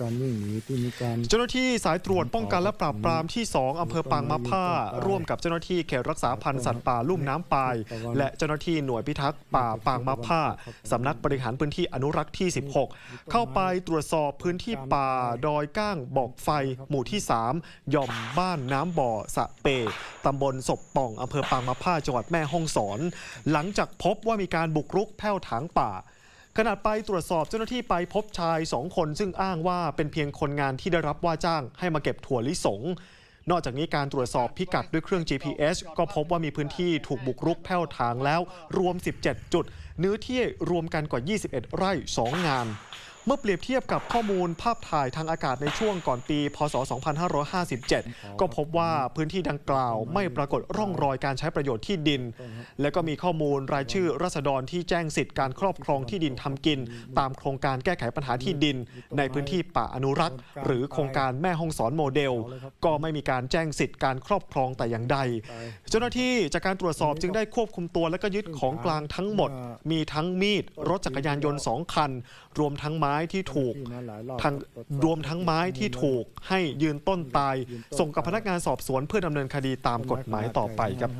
การวิ่งหนีที่มีการเจ้าหน้าที่สายตรวจป้องกันและปราบปรามที่ 2 อำเภอปางมะผ้า ร่วมกับเจ้าหน้าที่เขตรักษาพันธุ์สัตว์ป่าลุ่มน้ำปาย และเจ้าหน้าที่หน่วยพิทักษ์ป่าปางมะผ้าสำนักบริหารพื้นที่อนุรักษ์ที่ 16 เข้าไปตรวจสอบพื้นที่ป่าดอยก้างบอกไฟ หมู่ที่3หย่อมบ้านน้ำบ่อสะเปตำบลศพป่องอำเภอปางมะผ้าจังหวัดแม่ฮ่องสอน หลังจากพบว่ามีการบุกรุกแผ่วถางป่า ขณะไปตรวจสอบเจ้าหน้าที่ไปพบชายสองคนซึ่งอ้างว่าเป็นเพียงคนงานที่ได้รับว่าจ้างให้มาเก็บถั่วลิสง นอกจากนี้การตรวจสอบพิกัดด้วยเครื่อง GPS ก็พบว่ามีพื้นที่ถูกบุกรุกแผ่วถางแล้วรวม 17 จุด เนื้อที่รวมกันกว่า 21 ไร่ 2 งาน เมื่อเปรียบเทียบกับข้อมูลภาพถ่ายทางอากาศในช่วงก่อนปี พศ 2557 ก็พบว่าพื้นที่ดังกล่าวไม่ปรากฏร่องรอยการใช้ประโยชน์ที่ดิน และก็มีข้อมูลรายชื่อรัษฎรที่แจ้งสิทธิ์การครอบครองที่ดินทำกิน ตามโครงการแก้ไขปัญหาที่ดิน ในพื้นที่ป่าอนุรักษ์ หรือโครงการแม่ห้องสอนโมเดล ก็ไม่มีการแจ้งสิทธิ์การครอบครองแต่อย่างใด เจ้าหน้าที่จากการตรวจสอบจึงได้ควบคุมตัวและก็ยึดของกลางทั้งหมด มีทั้งมีดรถจักรยานยนต์สองคัน รวมทั้งไม้ที่ถูกทั้งรวมทั้งไม้ที่ถูกให้ยืนต้นตาย ส่งกับพนักงานสอบสวนเพื่อดำเนินคดีตามกฎหมายต่อไปครับ